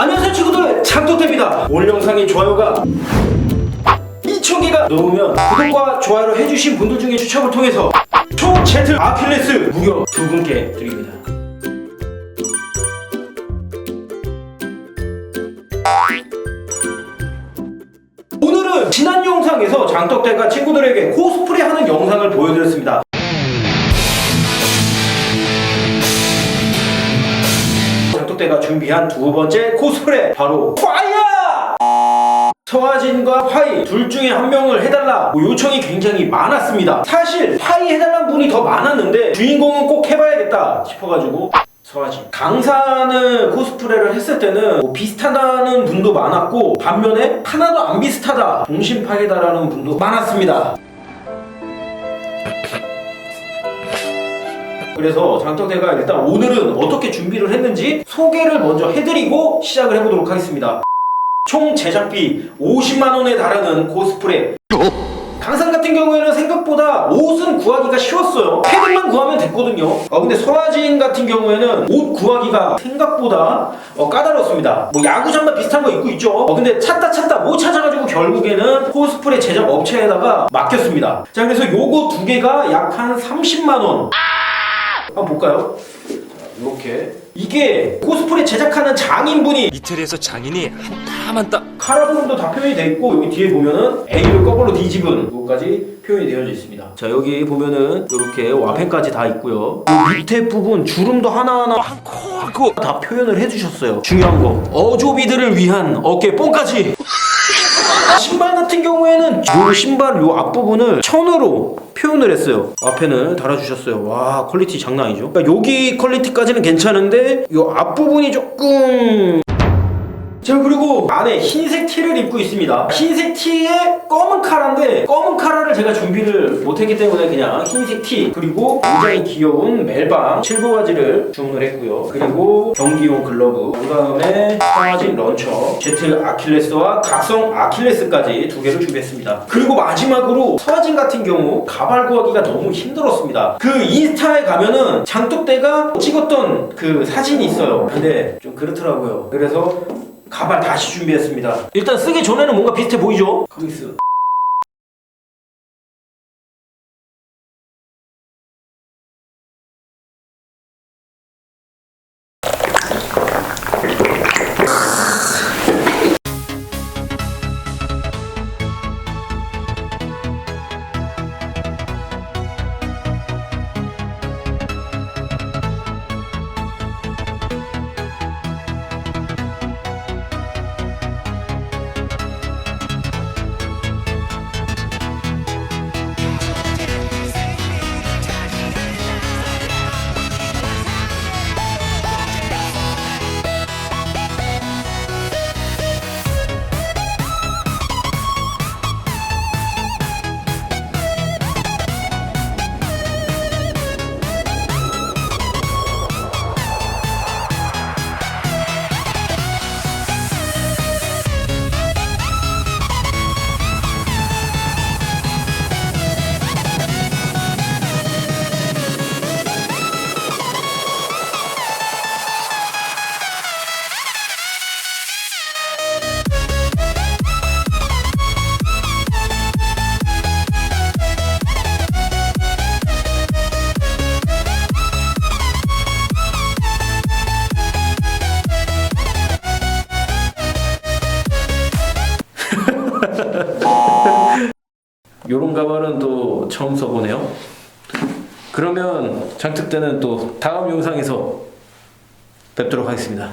안녕하세요 친구들. 장토태입니다. 오늘 영상의 좋아요가 2,000개가 넘으면 구독과 좋아요를 해주신 분들 중에 추첨을 통해서 총 Z 아킬레스 무려 두 분께 드립니다. 오늘은 지난 영상에서 장떡대가 친구들에게 코스프레 하는 영상을 보여드렸습니다 장떡대가 준비한 두 번째 코스프레 바로 파이어! 서화진과 화이 둘 중에 한 명을 해달라. 뭐 요청이 굉장히 많았습니다. 사실 화이 해달라는 분이 더 많았는데 주인공은 꼭 해봐야겠다 싶어가지고 서화진. 강사는 코스프레를 했을 때는 뭐 비슷하다는 분도 많았고 반면에 하나도 안 비슷하다. 동심 파괴다라는 분도 많았습니다 그래서 장떡대가 일단 오늘은 어떻게 준비를 했는지 소개를 먼저 해드리고 시작을 해보도록 하겠습니다. 총 제작비 50만원에 달하는 코스프레. 강산 같은 경우에는 생각보다 옷은 구하기가 쉬웠어요. 패딩만 구하면 됐거든요. 어, 근데 서화진 같은 경우에는 옷 구하기가 생각보다 어, 까다롭습니다. 뭐 야구 잠바 비슷한 거 입고 있죠. 어, 근데 찾다 찾다 못 찾아가지고 결국에는 코스프레 제작 업체에다가 맡겼습니다. 자, 그래서 요거 두 개가 약 한 30만원. 한번 볼까요? 자, 이렇게 이게 코스프레 제작하는 장인분이 이태리에서 장인이 한땀 한땀 카라 부분도 다 표현이 돼 있고 여기 뒤에 보면은 A를 거꾸로 뒤집은 것까지 표현이 되어져 있습니다. 자 여기 보면은 이렇게 와펜까지 다 있고요. 이 밑에 부분 주름도 하나하나 코하고 다 표현을 해주셨어요. 중요한 거 어조비들을 위한 어깨 뽕까지. 신발 같은 경우에는 요 신발 요 앞부분을 천으로 표현을 했어요. 앞에는 달아주셨어요. 와 퀄리티 장난 아니죠? 그러니까 여기 퀄리티까지는 괜찮은데 요 앞부분이 조금 자 그리고 안에 흰색 티를 입고 있습니다. 흰색 티에 검은 카라인데 검은 카라를 제가 준비를 못했기 때문에 그냥 흰색 티 그리고 굉장히 귀여운 멜빵 칠보 바지를 주문을 했고요. 그리고 경기용 글러브 그 다음에 파진 런처 제트 아킬레스와 각성 아킬레스까지 두 개를 준비했습니다. 그리고 마지막으로 서화진 같은 경우 가발 구하기가 너무 힘들었습니다. 그 인스타에 가면은 장독대가 찍었던 그 사진이 있어요. 근데 좀 그렇더라고요. 그래서 가발 다시 준비했습니다. 일단 쓰기 전에는 뭔가 비슷해 보이죠? 크리스. 요런 가발은 또 처음 써보네요. 그러면 장특 때는 또 다음 영상에서 뵙도록 하겠습니다.